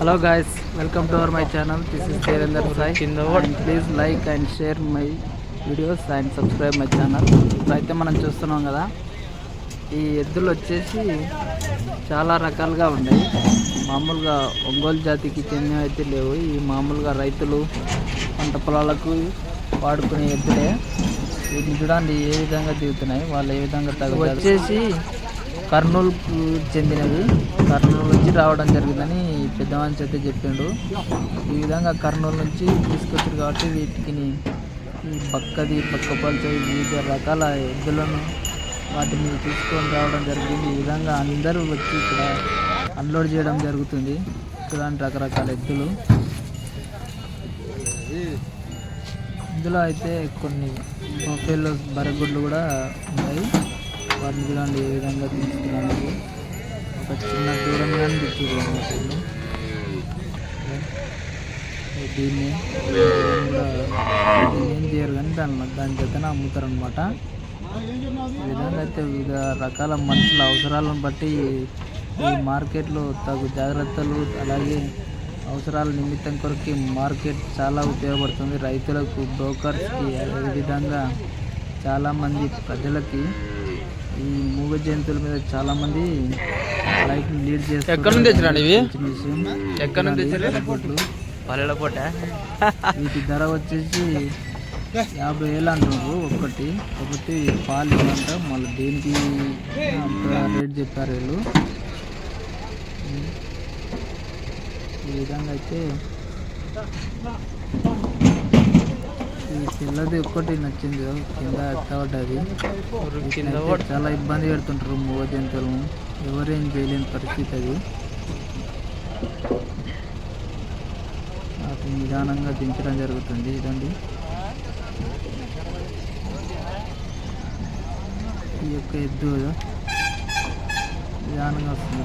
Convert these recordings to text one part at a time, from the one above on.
Hello guys welcome to our my channel this is Derender Sai please like and share my videos and subscribe my channel ఇప్పుడైతే మనం చూస్తున్నాం కదా ఈ ఎద్దులు వచ్చేసి చాలా రకాలుగా ఉన్నాయి. మామూలుగా ఒంగోలు జాతికి చెందినవి అయితే లేవు. ఈ మామూలుగా రైతులు పంట పొలాలకు వాడుకునే ఎద్దులే. వీటిని చూడండి ఏ విధంగా దిగుతున్నాయి వాళ్ళు ఏ విధంగా తగు వచ్చేసి కర్నూలుకు చెందినవి కర్నూలు నుంచి రావడం జరిగిందని పెద్ద మనిషి అయితే చెప్పిండు. ఈ విధంగా కర్నూలు నుంచి తీసుకొచ్చారు కాబట్టి వీటికి పక్కది బక్కది బక్కపల్చ వివిధ రకాల ఎద్దులను వాటిని తీసుకొని రావడం జరిగింది. ఈ విధంగా అందరూ వచ్చి ఇక్కడ అన్లోడ్ చేయడం జరుగుతుంది. చూడండి రకరకాల ఎద్దులు. ఇందులో అయితే కొన్ని బొఫేలో బరగుడ్లు కూడా ఉంటాయి. వాటిని చూడండి ఏ విధంగా తీసుకురానికి ఒక చిన్న దూరం కానీ దీన్ని ఏం చేయరు కానీ దాని దాని చేతనే అమ్ముతారు అనమాట విధంగా అయితే వివిధ రకాల మనుషుల అవసరాలను బట్టి ఈ మార్కెట్లో తగు జాగ్రత్తలు అలాగే అవసరాల నిమిత్తం కొరకు మార్కెట్ చాలా ఉపయోగపడుతుంది. రైతులకు బ్రోకర్స్కి అదేవిధంగా చాలామంది ప్రజలకి ఈ మూగ జంతువుల మీద చాలామంది లైఫ్ లీడ్ చేస్తారు ఎక్కడి నుంచి తెచ్చినాడు ఇవి? ఎక్కడి నుంచి? బొట్లు. పల్లెల పూట వీటి ధర వచ్చేసి యాభై వేలు అంటున్నారు ఒకటి ఒకటి పాలు ఇవ్వంట మళ్ళీ దేనికి అంత రేట్ చెప్పారు వీళ్ళు ఈ విధంగా అయితే ఈ పిల్లది ఒక్కటి నచ్చింది. కింద అయితే చాలా ఇబ్బంది పెడుతుంటారు మూగ జంతువులను. ఎవరేం చేయలేని పరిస్థితి అది. వాటిని నిదానంగా దించడం జరుగుతుంది. ఇదండి. ఈ యొక్క ఎద్దు నిదానంగా వస్తుంది.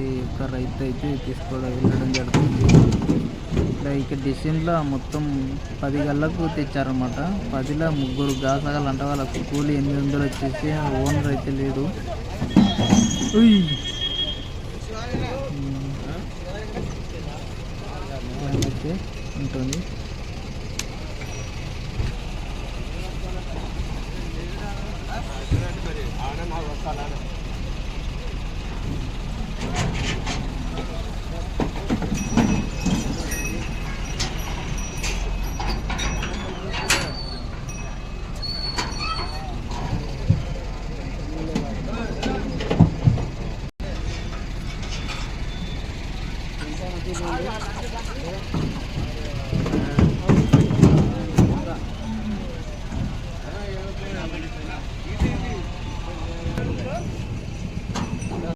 ఈ యొక్క రైతు అయితే తీసుకోవడం వెళ్ళడం జరుగుతుంది. ఇక్కడ డిసెంట్లో మొత్తం పది గళ్ళకు తెచ్చారన్నమాట. పదిలో ముగ్గురు గాసగాలు అంటే వాళ్ళకు కూలి ఎనిమిది వందలు వచ్చేసి ఓనర్ అయితే లేడు. ఉంటుంది. 좋은데?